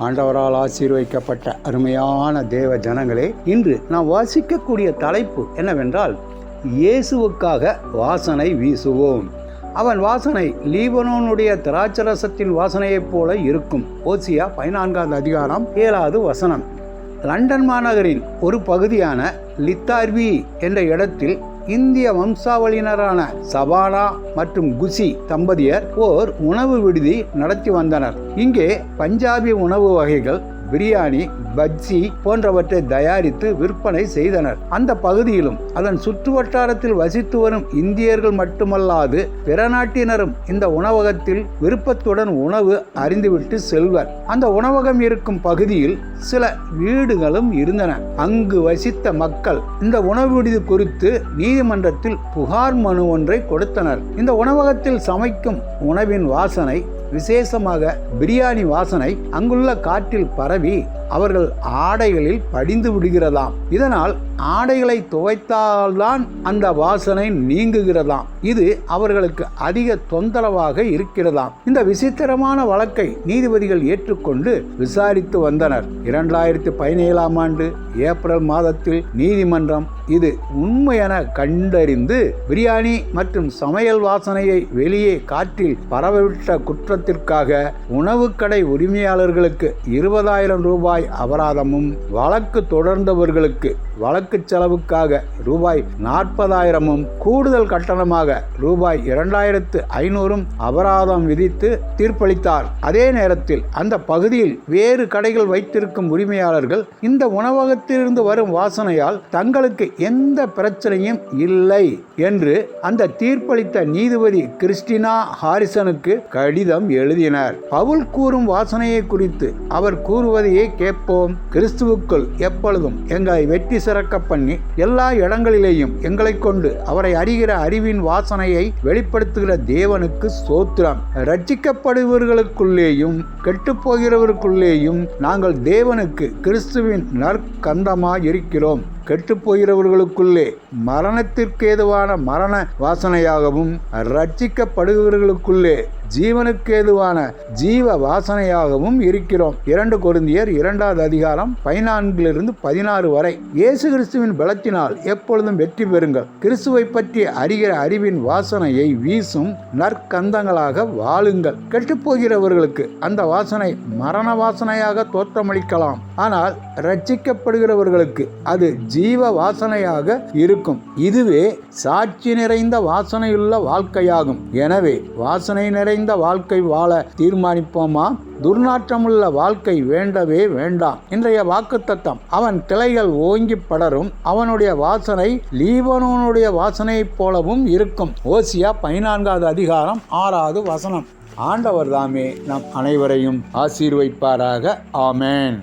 ஆண்டவரால் ஆசீர்வைக்கப்பட்ட அருமையான தேவ ஜனங்களே இன்று நாம் வாசிக்கக்கூடிய தலைப்பு என்னவென்றால் இயேசுவுக்காக வாசனை வீசுவோம். அவன் வாசனை லீபனோனுடைய திராட்சரசத்தின் வாசனையைப் போல இருக்கும். ஓசியா பதினான்காவது அதிகாரம் ஏழாவது வசனம். லண்டன் மாநகரின் ஒரு பகுதியான லித்தார்வி என்ற இடத்தில் இந்திய வம்சாவளியினரான சபானா மற்றும் குசி தம்பதியர் ஓர் உணவு விடுதி நடத்தி வந்தனர். இங்கே பஞ்சாபி உணவு வகைகள் பிரியாணி பஜ்ஜி போன்றவற்றை தயாரித்து விற்பனை செய்தனர். அந்த பகுதியிலும் அதன் சுற்று வட்டாரத்தில் வசித்து வரும் இந்தியர்கள் மட்டுமல்லாது பிற நாட்டினரும் இந்த உணவகத்தில் விருப்பத்துடன் உணவு அறிந்துவிட்டு செல்வர். அந்த உணவகம் இருக்கும் பகுதியில் சில வீடுகளும் இருந்தன. அங்கு வசித்த மக்கள் இந்த உணவு விடுதி குறித்து நீதிமன்றத்தில் புகார் மனு ஒன்றை கொடுத்தனர். இந்த உணவகத்தில் சமைக்கும் உணவின் வாசனை விசேஷமாக பிரியாணி வாசனை அங்குள்ள காற்றில் பரவி அவர்கள் ஆடைகளில் படிந்து விடுகிறதாம். இதனால் ஆடைகளை துவைத்தால்தான் அந்த வாசனை நீங்குகிறதாம். இது அவர்களுக்கு அதிக தொந்தரவாக இருக்கிறதாம். இந்த விசித்திரமான வழக்கை நீதிபதிகள் ஏற்றுக்கொண்டு விசாரித்து வந்தனர். இரண்டாயிரத்தி பதினேழாம் ஆண்டு ஏப்ரல் மாதத்தில் நீதிமன்றம் இது உண்மையென கண்டறிந்து பிரியாணி மற்றும் சமையல் வாசனையை வெளியே காற்றில் பரவவிட்ட குற்றத்திற்காக உணவுக்கடை உரிமையாளர்களுக்கு இருபதாயிரம் ரூபாய் அபராதமும் வழக்கு தொடர்ந்தவர்களுக்கு வழக்கு செலவுக்காக ரூபாய் நாற்பதாயிரமும் கூடுதல் கட்டணமாக ரூபாய் இரண்டாயிரத்து ஐநூறும் அபராதம் விதித்து தீர்ப்பளித்தார். அதே நேரத்தில் அந்த பகுதியில் வேறு கடைகள் வைத்திருக்கும் உரிமையாளர்கள் இந்த உணவகத்திலிருந்து வரும் வாசனையால் தங்களுக்கு எந்த பிரச்சனையும் இல்லை என்று அந்த தீர்ப்பளித்த நீதிபதி கிறிஸ்டினா ஹாரிசனுக்கு கடிதம் எழுதினர். பவுல் கூறும் வாசனையை குறித்து அவர் கூறுவதையே கேட்போம். கிறிஸ்துவுக்குள் எப்பொழுதும் எங்களை வெற்றி சிறக்க பண்ணி எல்லா இடங்களிலேயும் எங்களை கொண்டு அவரை அறிகிற அறிவின் வாசனையை வெளிப்படுத்துகிற தேவனுக்கு சோத்திரம் ரட்சிக்கப்படுபவர்களுக்குள்ளேயும் கெட்டுப்போகிறவர்களுக்குள்ளேயும் நாங்கள் தேவனுக்கு கிறிஸ்துவின் நற்கந்தமாய் இருக்கிறோம் கெட்டுப்போகிறவர்களுக்குள்ளே மரணத்திற்கேதுவான மரண வாசனையாகவும் ரட்சிக்கப்படுகிறவர்களுக்குள்ளே ஜீவனுக்கேதுவான ஜீவ வாசனையாகவும் இருக்கிறோம். இரண்டு கொருந்தியர் இரண்டாவது அதிகாரம் பதினான்கிலிருந்து பதினாறு வரை. இயேசு கிறிஸ்துவின் பலத்தினால் எப்பொழுதும் வெற்றி பெறுங்கள். கிறிஸ்துவை பற்றி அறிகிற அறிவின் வாசனையை வீசும் நற்கந்தங்களாக வாழுங்கள். கெட்டுப்போகிறவர்களுக்கு அந்த வாசனை மரண வாசனையாக தோற்றமளிக்கலாம். ஆனால் ரட்சிக்கப்படுகிறவர்களுக்கு அது ஜீவ வாசனையாக இருக்கும். இதுவே சாட்சி நிறைந்த வாசனையுள்ள வாழ்க்கையாகும். எனவே வாசனை நிறைந்த வாழ்க்கை வாழ தீர்மானிப்போமா? துர்நாற்றமுள்ள வாழ்க்கை வேண்டவே வேண்டாம். இன்றைய வாக்குத்தத்தம் அவன் கிளைகள் ஓங்கி படரும் அவனுடைய வாசனை லீபனோனுடைய வாசனையைப் போலவும் இருக்கும். ஓசியா பதினான்காவது அதிகாரம் ஆறாவது வசனம். ஆண்டவர் தாமே நம் அனைவரையும் ஆசீர்வைப்பாராக. ஆமேன்.